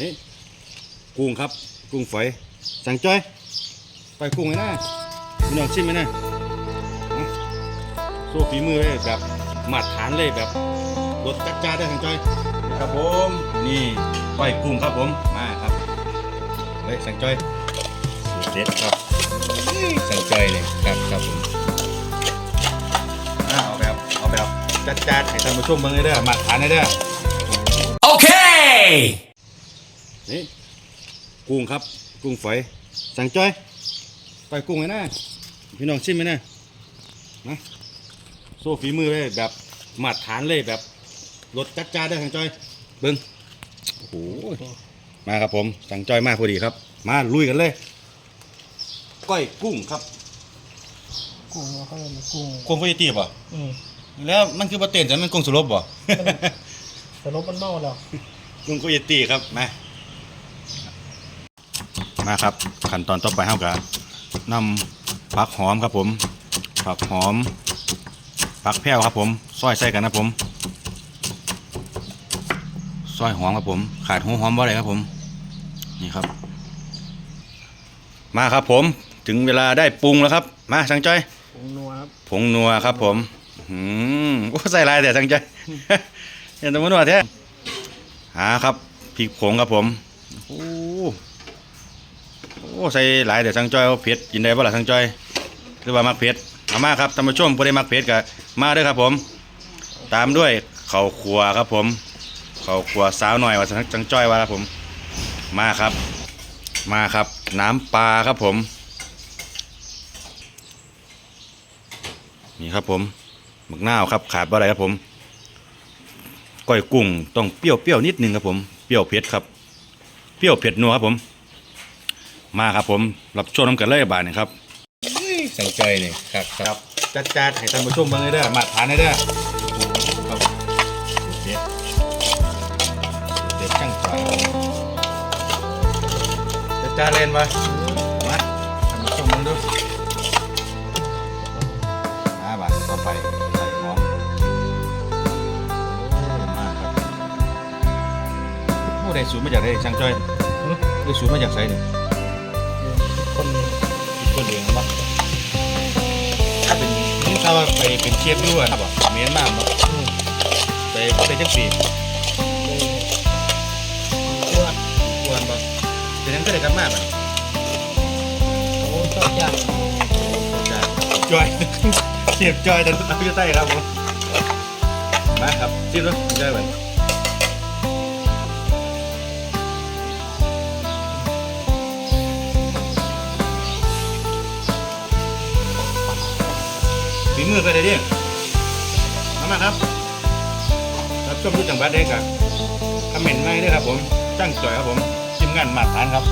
นี่กุ้งครับ กุ้งฝอย สั่งจ้อยไปกุ้งไว้นะพี่น้องชิมไหมนะเอาโซ่ฝีมือเลยแบบมาตรฐานเลยแบบรสจัดจ้านได้สั่งจ้อยครับผมนี่ไปกุ้งครับผมมาครับเฮ้ยสั่งจ้อยสูตรเด็ดครับสั่งจ้อยเลยครับครับผมอ่าเอาแบบเอาแบบจัดจ้านให้ท่านผู้ชมเบิ่งเลยเด้อมาตรฐานเลยเด้อ Okay! นี่กุ้งครับ กุ้งฝอย สั่งจ้อยไปกุ้งไว้นะพี่น้องชิมไหมนะนะโซ่ฝีมือเลยแบบมาตรฐานเลยแบบรสจัดจ้านได้สั่งจ้อยเบิ้งโอ้โหมาครับผมสั่งจ้อยมากพอดีครับ มาลุยกันเลย ก้อยกุ้งครับกุ้งเขาเรียกว่ากุ้งกุ้งฟอยตีป่ะอืมแล้วมันคือปลาเต้นแต่มันกุ้งสลบป่ะแต่รบมันเมาแล้วกุ้งฟอยตีครับมา มาครับขั้นตอนต่อไปเฮากับนำผักหอมครับผม ผักหอม ผักแพรวครับผมซอยใส่กันนะผมซอยหอมครับผม ขาดหัวหอมบ่ได้ครับผม นี่ครับ มาครับผม ถึงเวลาได้ปรุงแล้วครับ มาช่างจ้อย ผงนัวครับ ผงนัวครับผม อืมโอ้ใส่หลายแต่ช่างจ้อยเห็นแตัวมันนัวแท้หาครับพริกผงครับผม โอ้โอ้ใส่หลายแต่ช่างจ้อยเอาเผ็ดกินได้บ่ล่ะช่างจ้อย หรือว่ามักเผ็ดเอามาครับท่านผู้ชมผู้ใดมักเผ็ดก็มาเด้อครับผม ตามด้วยข้าวคั่วครับผมข้าวคั่วสาวหน่อยว่าช่างจ้อยว่าครับผม มาครับ มาครับ น้ำปลาครับผม นี่ครับผมหมึกหน้าวครับขาดบ่อะไรครับผมก้อยกุ้งต้องเปรี้ยวเปรี้ยวนิดนึงครับผม เปรี้ยวเผ็ดครับ เปรี้ยวเผ็ดนัวครับผม มาครับผมรับชมน้ำกันเลยบาทนี่ครับสั่งใจนี่ครับครับจัดจัดให้ท่านผู้ชมเบิ่งเลยเด้อมาทานเลยเด้อครับเด็ดเด็ดจังใจจัดจัดเล่นปะมาท่านผู้ชมเบิ่งดูห้าบาทต่อไปใส่หอมมาครับโอ้ได้สูตรมาจากไหนช่างจ้อยได้สูตรมาจากไสเนี่ย ก็เลี้ยงบ้างถ้าเป็นนี่ถ้าว่าไปเป็นเชฟด้วยครับเมียนมากเนาะอืมไปไปจักปีตัวควรบ่เป็นนั้นก็ได้กลับมาบ่เขาชอบย่างจ้าจอยเชฟจอยตอนเอาอยู่ใต้ครับผมมาครับชิมดูจอยเหมือน ฝีมือก็ได้ดิมามาครับรับชมรู้จังหวัดได้ครับคอมเมนต์มาได้ครับผมจ้างจ่อยครับผมทีมงานมาตรฐานครับ